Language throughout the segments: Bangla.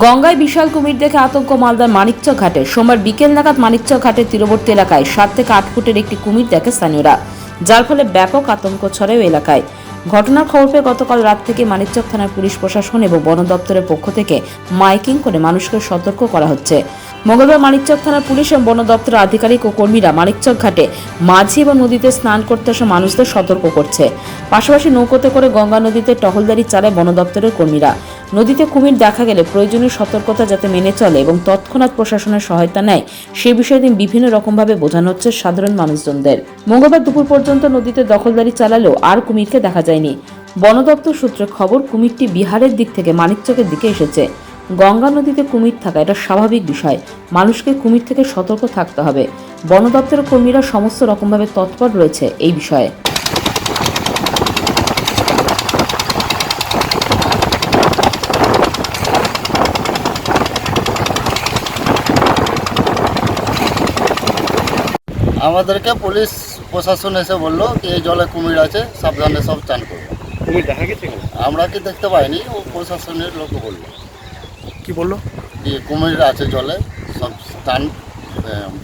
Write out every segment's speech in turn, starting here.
গঙ্গায় বিশাল কুমির দেখে আতঙ্ক মালদার মানিকচক ঘাটে সোমবার বিকেল নাগাদ মানিকচক ঘাটের তীরবর্তী এলাকায় সাত থেকে আট ফুটের একটি কুমির দেখে স্থানীয়রা, যার ফলে ব্যাপক আতঙ্ক ছড়ায় ওই এলাকায়। ঘটনার খবর পেয়ে গতকাল রাত থেকে মানিকচক থানার পুলিশ প্রশাসন এবং বন দপ্তরের পক্ষ থেকে মাইকিং করে মানুষকে সতর্ক করা হচ্ছে। মঙ্গলবার মানিকচক থানার পুলিশ এবং বন দপ্তরের আধিকারিক ও কর্মীরা মানিকচক ঘাটে মাঝি এবং নদীতে স্নান করতে আসা মানুষদের সতর্ক করছে। পাশাপাশি নৌকোতে করে গঙ্গা নদীতে টহলদারি চালায় বন দপ্তরের কর্মীরা। নদীতে কুমির দেখা গেলে প্রয়োজনীয় সতর্কতা যাতে মেনে চলে এবং তৎক্ষণাৎ প্রশাসনের সহায়তা নেয়, সে বিষয়ে দিন বিভিন্ন রকমভাবে বোঝানো হচ্ছে সাধারণ মানুষজনদের। মঙ্গলবার দুপুর পর্যন্ত নদীতে দখলদারি চালালেও আর কুমিরকে দেখা যায়নি। বন দপ্তর সূত্রে খবর, কুমিরটি বিহারের দিক থেকে মানিকচকের দিকে এসেছে। গঙ্গা নদীতে কুমির থাকা এটা স্বাভাবিক বিষয়। মানুষকে কুমির থেকে সতর্ক থাকতে হবে। বন দপ্তরের কর্মীরা সমস্ত রকমভাবে তৎপর রয়েছে এই বিষয়ে। আমাদেরকে পুলিশ প্রশাসন এসে বলল কি এই জলে কুমির আছে সাবধানে সব চান করব কুমির দেখা গেছে আমরা কি দেখতে পাইনি ও প্রশাসনের লোক বলল। কি বলল? যে কুমির আছে জলে সব স্থান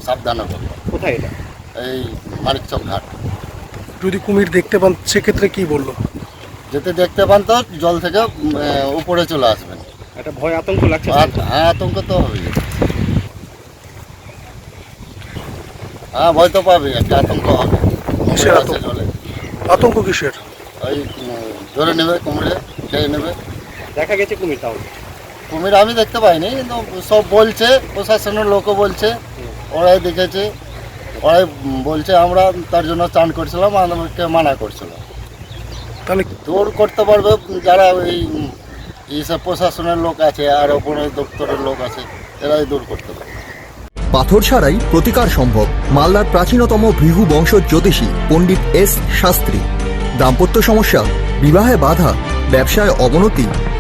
সাবধানে করব কোথায় এটা? এই মানিকচক ঘাট। যদি কুমির দেখতে পান সেক্ষেত্রে কি বলল? যেতে দেখতে পান তো জল থেকে উপরে চলে আসবেন। একটা ভয় আতঙ্ক লাগছে হ্যাঁ আতঙ্ক তো হবে হ্যাঁ ভয় তো পাবে একটা আতঙ্ক হবে। কিসের আছে আতঙ্ক? জলে। আতঙ্ক কিসের? ওই ধরে নেবে কুমিরে খেয়ে নেবে। দেখা গেছে কুমির তাহলে। কুমির আমি দেখতে পাইনি কিন্তু সব বলছে প্রশাসনের লোকও বলছে ওরাই দেখেছে ওরাই বলছে আমরা তার জন্য চান করছিলাম আমাকে মানা করছিলাম তাহলে দূর করতে পারবে যারা ওই এইসব প্রশাসনের লোক আছে আর ওপরে দপ্তরের লোক আছে এরাই দূর করতে পারবে। পাথর ছাড়াই প্রতিকার সম্ভব মালদার প্রাচীনতম ভৃহু বংশ জ্যোতিষী পণ্ডিত এস শাস্ত্রী। দাম্পত্য সমস্যা বিবাহে বাধা ব্যবসায় অবনতি